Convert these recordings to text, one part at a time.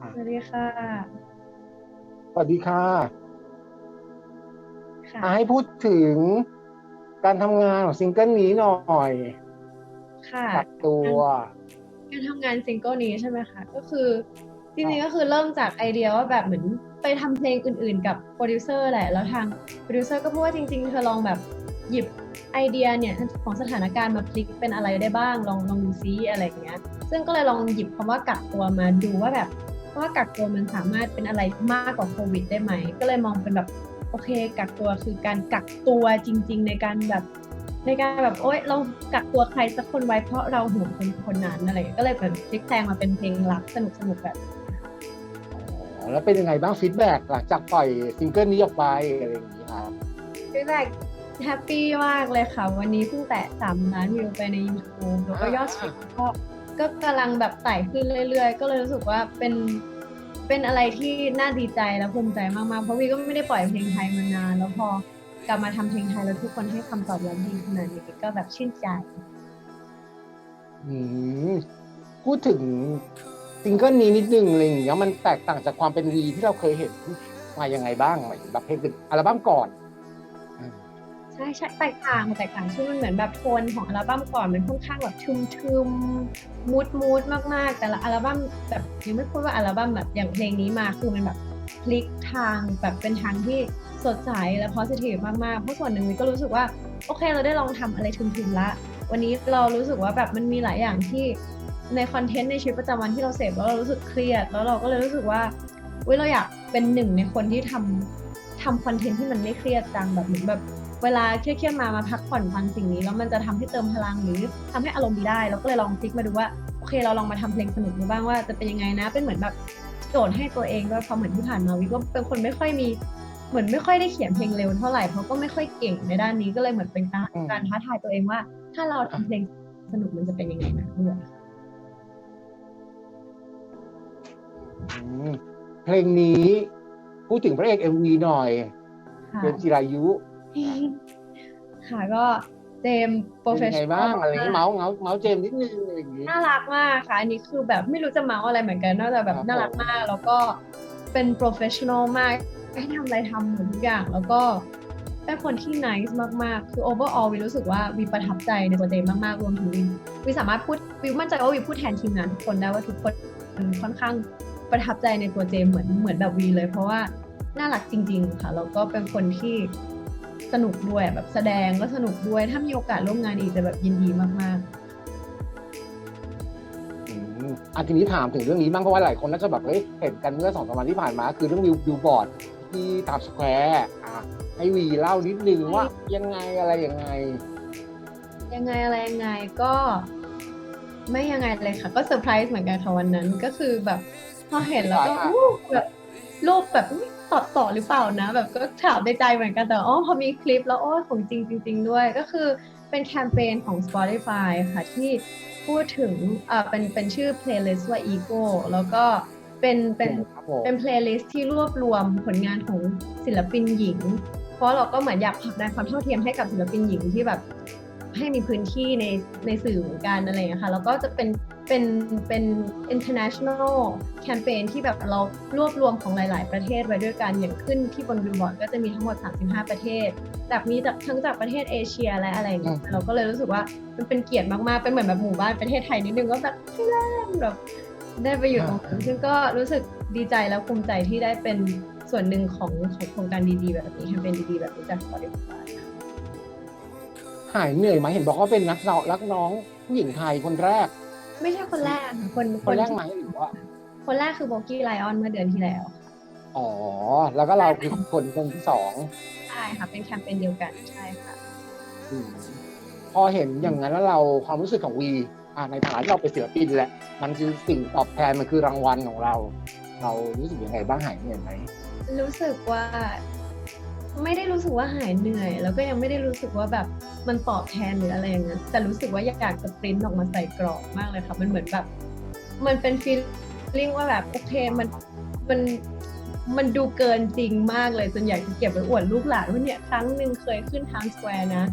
สวัสดีค่ะ สวัสดีค่ะค่ะอะ ให้พูดถึงการทำงานของซิงเกิลนี้หน่อยค่ะตัดตัว การทำงานซิงเกิลนี้ใช่ไหมคะ ก็คือจริงๆก็คือเริ่มจากไอเดียว่าแบบเหมือนไปทำเพลงอื่นๆ กับโปรดิวเซอร์แหละ แล้วทางโปรดิวเซอร์ก็พูดว่าจริงๆ เธอลองแบบหยิบไอเดียเนี่ยของสถานการณ์มาพลิกเป็นอะไรได้บ้างลองลองดูซิอะไรอย่างเงี้ย ซึ่งก็เลยลองหยิบคำว่ากักตัวมาดูว่าแบบเพราะ ว่ากักตัวมันสามารถเป็นอะไรมากกว่าโควิด ได้ไหม ก็เลยมองเป็นแบบโอเค กักตัวคือการกักตัวจริง ๆ ในการแบบในการแบบโอ๊ยเรากักตัวใครสักคนไว้เพราะเราห่วงคนคนนั้นอะไรอย่างเงี้ยก็เลยแบบพลิกแพลงมาเป็นเพลงรักสนุกสนุกๆแบบอ๋อแล้วเป็นยังไงบ้างฟีดแบ็กหลังจากปล่อยซิงเกิลนี้ออกไปอะไรอย่างนี้ครับฟีดแบ็กแฮปปี้มากเลยค่ะ วันนี้เพิ่งแตะสามล้านวิวไปใน YouTube แล้วก็ยอดสตรีมก็ ก็กำลังแบบไต่ขึ้นเรื่อยๆ ก็เลยรู้สึกว่าเป็นเป็นอะไรที่น่าดีใจและภูมิใจมากๆ เพราะวีก็ไม่ได้ปล่อยเพลงไทยมานาน แล้วพอกลับมาทำเพลงไทยแล้วทุกคนให้คำตอบรับดีขนาดนี้ก็แบบชื่นใจ อืมพูดถึงซิงเกิลนี้นิดนึงอะไรอย่างเงี้ยมันแตกต่างจากความเป็นวีที่เราเคยเห็นมายังไงบ้างหมายถึงแบบเพลงเป็นอัลบั้มก่อน ใช่ใช่แตกต่างแตกต่างคือมันเหมือนแบบโทนของอัลบั้มก่อนมันค่อนข้างแบบทึมทึมมูดมูดมากๆ แต่ละอัลบั้มแบบยังไม่พูดว่าอัลบั้มแบบอย่างเพลงนี้มาคือมันแบบพลิกทางแบบเป็นทางที่สดใสและ positive มากๆ เพราะส่วนหนึ่งก็รู้สึกว่า โอเคเราได้ลองทำอะไรทึมๆละ วันนี้เรารู้สึกว่าแบบมันมีหลายอย่างที่ในคอนเทนต์ในชีวิตประจำวันที่เราเสพแล้วเรารู้สึกเครียด แล้วเราก็เลยรู้สึกว่าเว้ยเราอยากเป็นหนึ่งในคนที่ทำทำคอนเทนต์ที่มันไม่เครียดจังแบบเหมือนแบบ เวลาเครียดๆมามาพักผ่อนฟังสิ่งนี้แล้วมันจะทำให้เติมพลังหรือทำให้อารมณ์ดีได้ เราก็เลยลองพลิกมาดูว่าโอเคเราลองมาทำเพลงสนุกดูบ้างว่าจะเป็นยังไงนะ เป็นเหมือนแบบโจทย์ให้ตัวเองด้วยเพราะเหมือนที่ผ่านมาวิก็เป็นคนไม่ค่อยมีเหมือนไม่ค่อยได้เขียนเพลงเร็วเท่าไหร่เพราะก็ไม่ค่อยเก่งในด้านนี้ก็เลยเหมือนเป็นการอืมการท้าทายตัวเองว่า ถ้าเราทำเพลงสนุกมันจะเป็นยังไงนะด้วยอืมเพลงนี้พูดถึงพระเอกเอ็มวีหน่อยค่ะเป็นจิรายุ ค่ะก็เจมโปรเป็นเฟชยังไงชั่นบ้าองลอะไรอย่างงี้เมาส์เมาส์เมาส์เจมส์นิดนึงอะไรอย่างงี้น่ารักมากค่ะ อันนี้คือแบบไม่รู้จะเมาส์อะไรเหมือนกันนอกจากแบครับบน่ารักผมมาก แล้วก็เป็นโปรเฟชชั่นอลมากให้ทำอะไรทำหมดทุกอย่าง แล้วก็เป็นคนที่ nice มาก ๆ คือ overall วิรู้สึกว่าวิประทับใจในตัวเจมมาก ๆ รวมถึงวิวิสามารถพูดวิมั่นใจว่าวิพูดแทนทีมงานทุกคนได้ว่าทุกคนค่อนข้างประทับใจในตัวเจมเหมือนเหมือนแบบวีเลย เพราะว่าน่ารักจริง ๆ ค่ะแล้วก็เป็นคนที่ สนุกด้วยแบบแสดงก็สนุกด้วย ถ้ามีโอกาสร่วมงานอีกจะแบบยินดีมากๆอืมอันทีนี้ถามถึงเรื่องนี้บ้างเพราะว่าหลายคนน่าจะแบบเฮ้ยเห็นกันเมื่อสองสามวันที่ผ่านมา คือเรื่องวิวบิวบอร์ดที่ตามสแควร์อะให้วีเล่านิดนึงว่ายังไงอะไรยังไง ยังไงอะไรยังไงก็ ไม่ยังไงเลยค่ะ ก็เซอร์ไพรส์เหมือนกันค่ะวันนั้นก็คือแบบพอเห็นแล้วก็ค่ะอู้แบบรูปแบบอุ๊ย ตัดต่อหรือเปล่านะ แบบก็ถามในใจเหมือนกันแต่อ๋อพอมีคลิปแล้วโอ้ยของจริงจริง ๆ ด้วย ก็คือเป็นแคมเปญของ Spotify ค่ะ ที่พูดถึงอ่าเป็นเป็นชื่อ playlist ว่า ego แล้วก็เป็นเป็นครับผมเป็นเพลย์ลิสต์ที่รวบรวมผลงานของศิลปินหญิง เพราะเราก็เหมือนอยากผลักดันความเท่าเทียมให้กับศิลปินหญิงที่แบบ ให้มีพื้นที่ในในสื่อเหมือนกันอะไรอย่างเงี้ยค่ะแล้วก็จะเป็นเป็นเป็น international แคมเปญที่แบบเรารวบรวมของหลาย ๆ ประเทศไว้ด้วยกันอย่างขึ้นที่บนบิลบอร์ดก็จะมีทั้งหมด 35 ประเทศจากมีจากทั้งจากประเทศเอเชียและอะไรอย่างเงี้ยอืมเราก็เลยรู้สึกว่ามันเป็นเกียรติมาก ๆ เป็นเหมือนแบบหมู่บ้านประเทศไทยนิดนึงว่าแบบไทยแลนด์แบบได้ไปอยู่ตรงนั้นซึ่งก็รู้สึกดีใจและภูมิใจที่ได้เป็นส่วนหนึ่งของของโครงการดี ๆ แบบนี้แคมเปญดี ๆ แบบนี้จาก Spotify หายเหนื่อยไหมเห็นบอกว่าเป็นนักร้องนักน้องผู้หญิงไทยคนแรก ไม่ใช่คนแรกค่ะคนคนแรกที่ไหมหรือว่าคนแรกคือโบกี้ไลออนเมื่อเดือนที่แล้ว อ๋อ แล้วก็เราคือคนคนที่สองใช่ค่ะ เป็นแคมเปญเดียวกันใช่ค่ะอืมพอเห็นอย่างนั้นแล้วเราความรู้สึกของวีอ่าในฐานะที่เราเป็นศิลปินแหละมันคือสิ่งตอบแทนมันคือรางวัลของเรา เรารู้สึกยังไงบ้างหายเหนื่อยไหมรู้สึกว่า ไม่ได้รู้สึกว่าหายเหนื่อย แล้วก็ยังไม่ได้รู้สึกว่าแบบมันตอบแทนหรืออะไรอย่างนั้นแต่รู้สึกว่าอยากจะปริ้นออกมาใส่กรอบมากเลยค่ะ มันเหมือนแบบ มันเป็นฟีลลิ่งว่าแบบโอเคมันมันมันดูเกินจริงมากเลยจนอยากจะเก็บไว้อวดลูกหลานว่าเนี่ยครั้งหนึ่งเคยขึ้นทางสแควร์นะ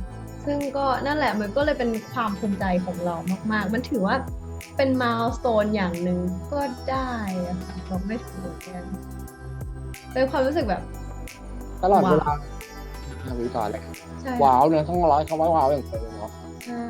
ซึ่งก็นั่นแหละมันก็เลยเป็นความภูมิใจของเรามาก ๆ มันถือว่าเป็นม l ส t ตนอย่างหนึ่งก็ได้ค่ะบอกไม่ถูกเหมือนกันเป็นความรู้สึกแบบ ตลอดเวว้าวลาอะวิต่อเลยใช่ว้าวเนี่ยต้องร้อยคำว่าว้าวอย่างเดียวเลยเนาะใช่